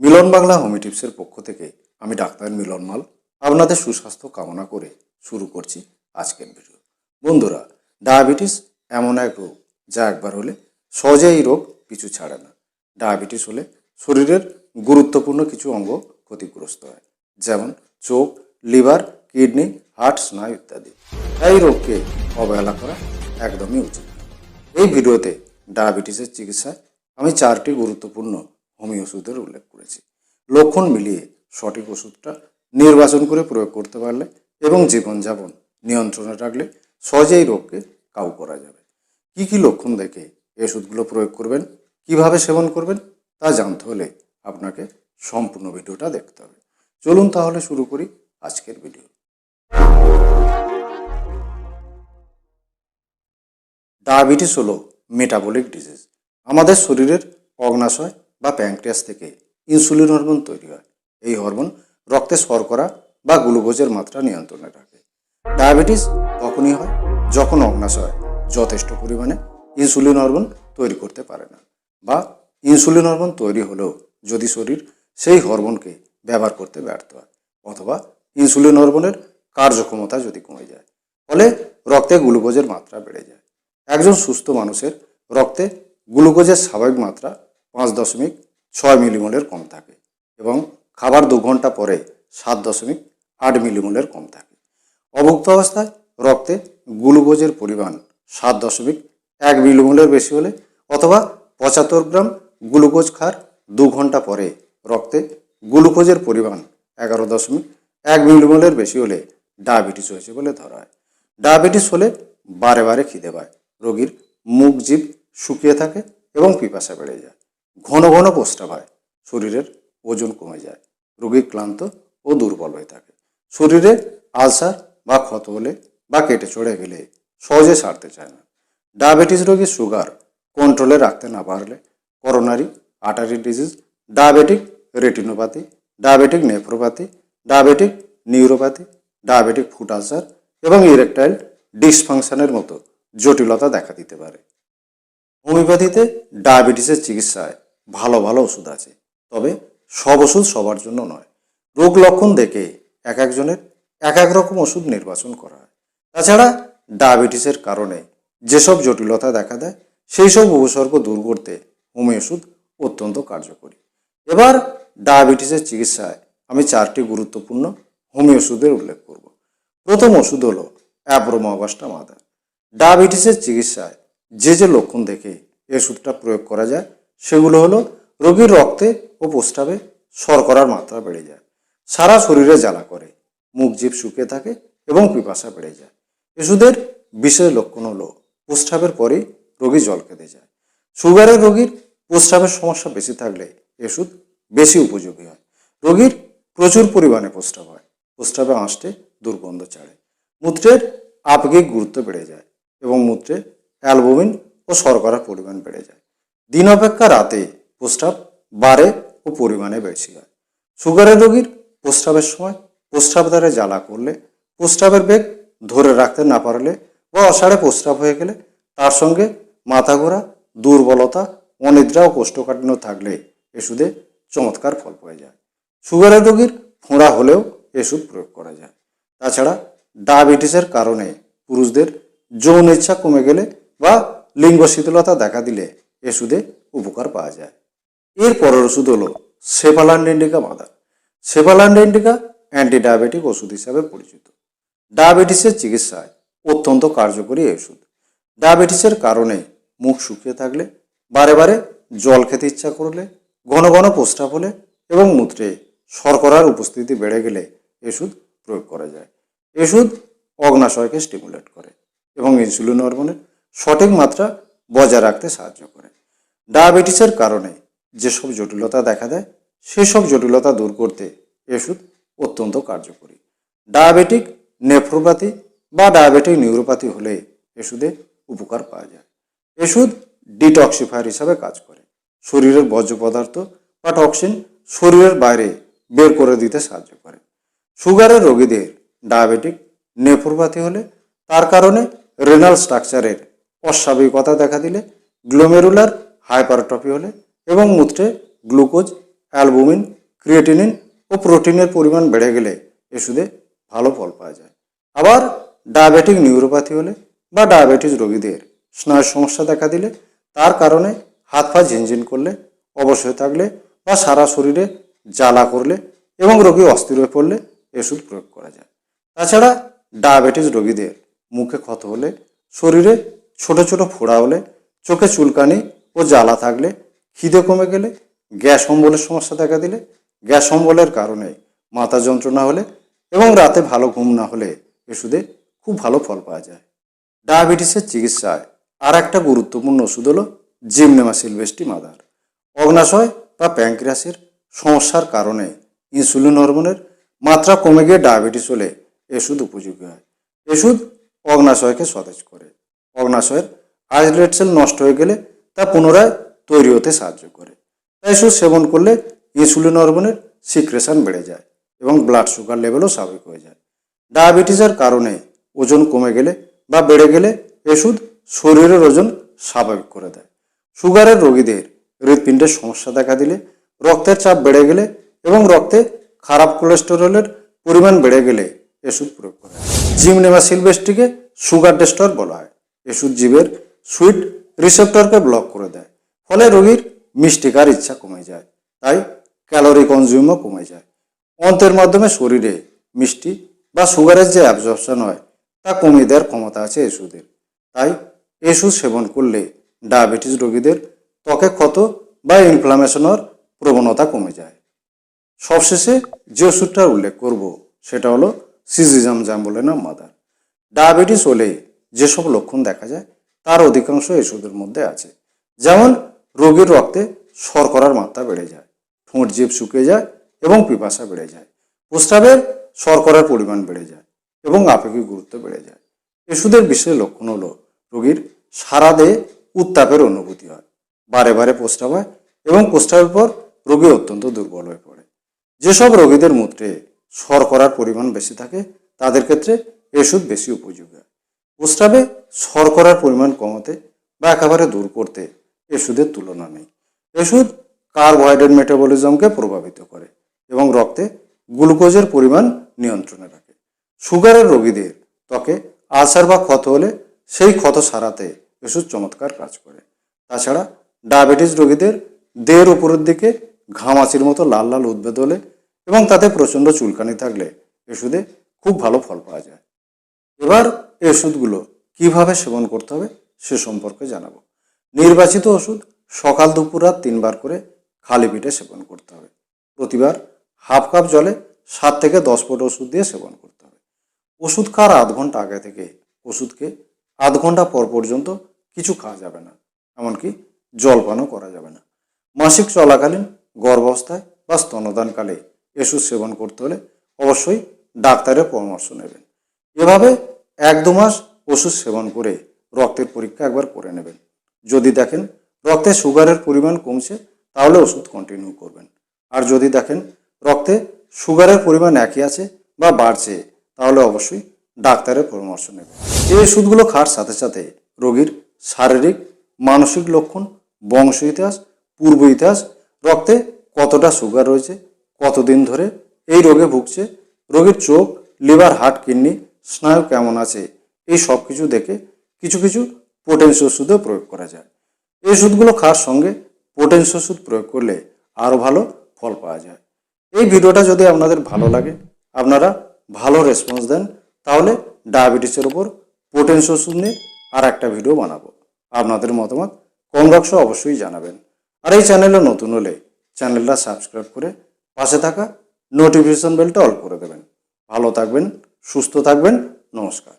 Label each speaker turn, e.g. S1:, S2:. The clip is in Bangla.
S1: মিলন বাংলা হোমি টিপসের পক্ষ থেকে আমি ডাক্তার মিলন মাল আপনাদের সুস্বাস্থ্য কামনা করে শুরু করছি আজকের ভিডিও বন্ধুরা, ডায়াবেটিস এমন এক রোগ যা একবার হলে সহজে এই রোগ পিছু ছাড়ে না। ডায়াবেটিস হলে শরীরের গুরুত্বপূর্ণ কিছু অঙ্গ ক্ষতিগ্রস্ত হয়, যেমন চোখ, লিভার, কিডনি, হার্ট, স্নায়ু ইত্যাদি। এই রোগকে অবহেলা করা একদমই উচিত এই ভিডিওতে ডায়াবেটিসের চিকিৎসায় আমি চারটি গুরুত্বপূর্ণ হোমিও ওষুধের উল্লেখ করেছি। লক্ষণ মিলিয়ে সঠিক ওষুধটা নির্বাচন করে প্রয়োগ করতে পারলে এবং জীবনযাপন নিয়ন্ত্রণে রাখলে সহজেই রোগকে কাউ করা যাবে। কি কি লক্ষণ দেখে এই ওষুধগুলো প্রয়োগ করবেন, কীভাবে সেবন করবেন তা জানতে হলে আপনাকে সম্পূর্ণ ভিডিওটা দেখতে হবে। চলুন তাহলে শুরু করি আজকের ভিডিও। ডায়াবেটিস হলো মেটাবলিক ডিজিজ আমাদের শরীরের অগ্নাশয় বা প্যাঙ্ক্রিয়াস থেকে ইনসুলিন হরমোন তৈরি হয়। এই হরমোন রক্তে শর্করা বা গ্লুকোজের মাত্রা নিয়ন্ত্রণে রাখে। ডায়াবেটিস তখনই হয় যখন অগ্নাশয় যথেষ্ট পরিমাণে ইনসুলিন হরমোন তৈরি করতে পারে না বা ইনসুলিন হরমোন তৈরি হলেও যদি শরীর সেই হরমোনকে ব্যবহার করতে ব্যর্থ হয় অথবা ইনসুলিন হরমোনের কার্যক্ষমতা যদি কমে যায়, ফলে রক্তে গ্লুকোজের মাত্রা বেড়ে যায়। একজন সুস্থ মানুষের রক্তে গ্লুকোজের স্বাভাবিক মাত্রা পাঁচ দশমিক ছয় মিলিমোলের কম থাকে এবং খাবার দু ঘণ্টা পরে সাত দশমিক আট মিলিমোলের কম থাকে। অভুক্ত অবস্থায় রক্তে গ্লুকোজের পরিমাণ সাত দশমিক এক মিলিমোলের বেশি হলে অথবা পঁচাত্তর গ্রাম গ্লুকোজ খার দু ঘণ্টা পরে রক্তে গ্লুকোজের পরিমাণ এগারো দশমিক এক মিলিমোলের বেশি হলে ডায়াবেটিস হয়েছে বলে ধরা হয়। ডায়াবেটিস হলে বারে বারে খিদে পায়, রোগীর মুখ জিভ শুকিয়ে থাকে এবং পিপাসা বেড়ে যায়। ঘন ঘন প্রস্রাব হয়। শরীরের ওজন কমে যায়, রোগী ক্লান্ত ও দুর্বল হয়ে থাকে। শরীরে আলসার বা ক্ষত হলে বা কেটে চড়ে গেলে সহজে সারতে চায় না। ডায়াবেটিস রোগীর সুগার কন্ট্রোলে রাখতে না পারলে coronary artery disease diabetic retinopathy diabetic nephropathy diabetic neuropathy diabetic foot ulcer এবং ইরেকটাইল ডিসফাংশনের মতো জটিলতা দেখা দিতে পারে। হোমিওপ্যাথিতে ডায়াবেটিসের চিকিৎসায় ভালো ভালো ওষুধ আছে। তবে সব ওষুধ সবার জন্য নয়। রোগ লক্ষণ দেখে এক একজনের এক এক রকম ওষুধ নির্বাচন করা হয়। তাছাড়া ডায়াবেটিসের কারণে যেসব জটিলতা দেখা দেয়, সেই সব উপসর্গ দূর করতে হোমিও ওষুধ অত্যন্ত কার্যকরী। এবার ডায়াবেটিসের চিকিৎসায় আমি চারটি গুরুত্বপূর্ণ হোমিও ওষুধের উল্লেখ করব। প্রথম ওষুধ হলো অ্যাব্রোমাগাস্টা মাদার ডায়াবেটিসের চিকিৎসায় যে যে লক্ষণ দেখে এই ওষুধটা প্রয়োগ করা যায় সেগুলো হলো রোগীর রক্তে ও প্রস্রাবে শর্করার মাত্রা বেড়ে যায়। সারা শরীরে জ্বালা করে, মুখ জিভ শুকিয়ে থাকে এবং পিপাসা বেড়ে যায়। ওষুধের বিশেষ লক্ষণ হলো প্রস্রাবের পরেই রোগী জল খেতে যায়। সুগারের রোগীর প্রস্রাবের সমস্যা বেশি থাকলে এই ওষুধ বেশি উপযোগী হয়। রোগীর প্রচুর পরিমাণে প্রস্রাব হয়। প্রস্রাবে আঁশটে দুর্গন্ধ ছাড়ে। মূত্রের আবেগিক গুরুত্ব বেড়ে যায় এবং মূত্রে অ্যালবুমিন ও শর্করার পরিমাণ বেড়ে যায়। দিন অপেক্ষা রাতে প্রস্রাব বাড়ে ও পরিমাণে বেশি হয়। সুগারের রোগীর প্রস্রাবের সময় প্রস্রাব দ্বারা জ্বালা করলে প্রস্রাবের বেগ ধরে রাখতে না পারলে বা অসাড়ে প্রস্রাব হয়ে গেলে তার সঙ্গে মাথা ঘোরা, দুর্বলতা, অনিদ্রা ও কোষ্ঠকাঠিন্য থাকলে ওষুধে চমৎকার ফল পাওয়া যায়। সুগারের রোগীর ফোঁড়া হলেও ওষুধ প্রয়োগ করা যায়। তাছাড়া ডায়াবেটিসের কারণে পুরুষদের যৌন ইচ্ছা কমে গেলে বা লিঙ্গ শীতলতা দেখা দিলে ওষুধে উপকার পাওয়া যায়। এর পরের ওষুধ হলো cephalandra indica mother cephalandra indica anti diabetic ওষুধ হিসাবে পরিচিত। ডায়াবেটিসের চিকিৎসায় অত্যন্ত কার্যকরী এই ওষুধ। ডায়াবেটিসের কারণে মুখ শুকিয়ে থাকলে, বারে বারে জল খেতে ইচ্ছা করলে, ঘন ঘন প্রস্রাব হলে এবং মূত্রে শর্করার উপস্থিতি বেড়ে গেলে ওষুধ প্রয়োগ করা যায়। ওষুধ অগ্নাশয়কে স্টিমুলেট করে এবং ইনসুলিন হরমোনের সঠিক মাত্রা বজায় রাখতে সাহায্য করে। ডায়াবেটিসের কারণে যেসব জটিলতা দেখা দেয়, সেসব জটিলতা দূর করতে ওষুধ অত্যন্ত কার্যকরী। ডায়াবেটিক নেফ্রোপ্যাথি বা ডায়াবেটিক নিউরোপ্যাথি হলে ওষুধে উপকার পাওয়া যায়। ওষুধ ডিটক্সিফায়ার হিসাবে কাজ করে। শরীরের বর্জ্য পদার্থ বা টক্সিন শরীরের বাইরে বের করে দিতে সাহায্য করে। সুগারের রোগীদের ডায়াবেটিক নেফ্রোপ্যাথি হলে তার কারণে রেনাল স্ট্রাকচারের অস্বাভাবিকতা দেখা দিলে গ্লোমেরুলার হাইপারট্রফি হলে এবং মূত্রে গ্লুকোজ, অ্যালবুমিন, ক্রিয়েটিনিন ও প্রোটিনের পরিমাণ বেড়ে গেলে ওষুধে ভালো ফল পাওয়া যায়। আবার ডায়াবেটিক নিউরোপ্যাথি হলে বা ডায়াবেটিস রোগীদের স্নায়ুর সমস্যা দেখা দিলে তার কারণে হাত পা ঝিনঝিন করলে অবশ্যই থাকলে বা সারা শরীরে জ্বালা করলে এবং রোগী অস্থির হয়ে পড়লে ওষুধ প্রয়োগ করা যায়। তাছাড়া ডায়াবেটিস রোগীদের মুখে ক্ষত হলে, শরীরে ছোট ছোট ফোড়া হলে, চোখে চুলকানি ও জ্বালা থাকলে, খিদে কমে গেলে, গ্যাস অম্বলের সমস্যা দেখা দিলে, গ্যাস অম্বলের কারণে মাথা যন্ত্রণা হলে এবং রাতে ভালো ঘুম না হলে ওষুধে খুব ভালো ফল পাওয়া যায়। ডায়াবেটিসের চিকিৎসায় আর একটা গুরুত্বপূর্ণ ওষুধ হলো জিমনেমা সিলভেস্টি মাদার। অগ্নাশয় বা প্যাঙ্ক্রিয়াসের সমস্যার কারণে ইনসুলিন হরমোনের মাত্রা কমে গিয়ে ডায়াবেটিস হলে এষুধ উপযোগী হয়। এষুধ অগ্নাশয়কে সতেজ করে। অগ্নাশয়ের আইসলেট সেল নষ্ট হয়ে গেলে তা পুনরায় তৈরি হতে সাহায্য করে। তাই ওষুধ সেবন করলে ইনসুলিন হরমোনের সিক্রেশন বেড়ে যায় এবং ব্লাড সুগার লেভেলও স্বাভাবিক হয়ে যায়। ডায়াবেটিসের কারণে ওজন কমে গেলে বা বেড়ে গেলে ওষুধ শরীরের ওজন স্বাভাবিক করে দেয়। সুগারের রোগীদের হৃৎপিণ্ডের সমস্যা দেখা দিলে, রক্তের চাপ বেড়ে গেলে এবং রক্তে খারাপ কোলেস্টেরলের পরিমাণ বেড়ে গেলে ওষুধ প্রয়োগ করা। হয় জিমনেমা সিলভেস্টিকে সুগার ডেস্টর বলা হয়। ওষুধ জীবের সুইট রিসেপ্টরকে ব্লক করে দেয়। ফলে রোগীর মিষ্টি খাওয়ার ইচ্ছা কমে যায়, তাই ক্যালোরি কনজিউমও কমে যায়। অন্তের মাধ্যমে শরীরে মিষ্টি বা সুগারের যে অ্যাবজর্পশন হয়, তা কমিয়ে দেওয়ার ক্ষমতা আছে ওষুধের তাই ওষুধ সেবন করলে ডায়াবেটিস রোগীদের ত্বকে ক্ষত বা ইনফ্লামেশনের প্রবণতা কমে যায়। সবশেষে যে ওষুধটার উল্লেখ করব, সেটা হলো সিজিজাম জাম্বুলেনা মাদার। ডায়াবেটিস হলে যেসব লক্ষণ দেখা যায় তার অধিকাংশ ওষুধের মধ্যে আছে। যেমন রোগীর রক্তে শর্করার মাত্রা বেড়ে যায়, ঠোঁট জিভ শুকিয়ে যায় এবং পিপাসা বেড়ে যায়। প্রস্রাবের শর্করার পরিমাণ বেড়ে যায় এবং আপেক্ষিক গুরুত্ব বেড়ে যায়। ওষুধের বিশেষ লক্ষণ হলো রোগীর সারা দেহে উত্তাপের অনুভূতি হয়, বারে বারে প্রস্রাব হয় এবং প্রস্রাবের পর রোগী অত্যন্ত দুর্বল হয়ে পড়ে। যেসব রোগীদের মূত্রে শর্করার পরিমাণ বেশি থাকে, তাদের ক্ষেত্রে ওষুধ বেশি উপযোগী হয়। প্রস্রাবে শর্করার পরিমাণ কমাতে বা একেবারে দূর করতে ওষুধের তুলনা নেই। ওষুধ কার্বোহাইড্রেট মেটাবলিজমকে প্রভাবিত করে এবং রক্তে গ্লুকোজের পরিমাণ নিয়ন্ত্রণে রাখে। সুগারের রোগীদের ত্বকে আলসার বা ক্ষত হলে সেই ক্ষত সারাতে ওষুধ চমৎকার কাজ করে। তাছাড়া ডায়াবেটিস রোগীদের দেহের উপরের দিকে ঘামাচির মতো লাল লাল উদ্বেদ হলে এবং তাতে প্রচণ্ড চুলকানি থাকলে ওষুধে খুব ভালো ফল পাওয়া যায়। এবার এই ওষুধগুলো কীভাবে সেবন করতে হবে সে সম্পর্কে জানাব। নির্বাচিত ওষুধ সকাল দুপুর রাত তিনবার করে খালি পেটে সেবন করতে হবে। প্রতিবার হাফ কাপ জলে সাত থেকে দশ ফুট ওষুধ দিয়ে সেবন করতে হবে। ওষুধ খাওয়ার আধ ঘণ্টা আগে থেকে ওষুধকে আধ ঘণ্টা পর পর্যন্ত কিছু খাওয়া যাবে না, এমনকি জলপানও করা যাবে না। মাসিক চলাকালীন গর্ভাবস্থায় বা স্তনদানকালে ওষুধ সেবন করতে হলে অবশ্যই ডাক্তারের পরামর্শ নেবেন। এভাবে এক দু মাস ওষুধ সেবন করে রক্তের পরীক্ষা একবার করে নেবেন। যদি দেখেন রক্তে সুগারের পরিমাণ কমছে, তাহলে ওষুধ কন্টিনিউ করবেন। আর যদি দেখেন রক্তে সুগারের পরিমাণ একই আছে বা বাড়ছে, তাহলে অবশ্যই ডাক্তারের পরামর্শ নেবেন। এই ওষুধগুলো খাওয়ার সাথে সাথে রোগীর শারীরিক, মানসিক লক্ষণ, বংশ ইতিহাস, পূর্ব ইতিহাস, রক্তে কতটা সুগার রয়েছে, কতদিন ধরে এই রোগে ভুগছে, রোগীর চোখ, লিভার হার্ট কিডনি, স্নায়ু কেমন আছে এই সব কিছু দেখে কিছু কিছু পোটেন্স ওষুধও প্রয়োগ করা যায়। এই ওষুধগুলো খাওয়ার সঙ্গে পোটেন্স ওষুধ প্রয়োগ করলে আরও ভালো ফল পাওয়া যায়। এই ভিডিওটা যদি আপনাদের ভালো লাগে, আপনারা ভালো রেসপন্স দেন, তাহলে ডায়াবেটিসের ওপর পোটেন্স ওষুধ নিয়ে আর একটা ভিডিও বানাবো। আপনাদের মতামত কম বাক্স অবশ্যই জানাবেন। আর এই চ্যানেলে নতুন হলে চ্যানেলটা সাবস্ক্রাইব করে পাশে থাকা নোটিফিকেশন বেলটা অল করে দেবেন। ভালো থাকবেন, সুস্থ থাকবেন, নমস্কার।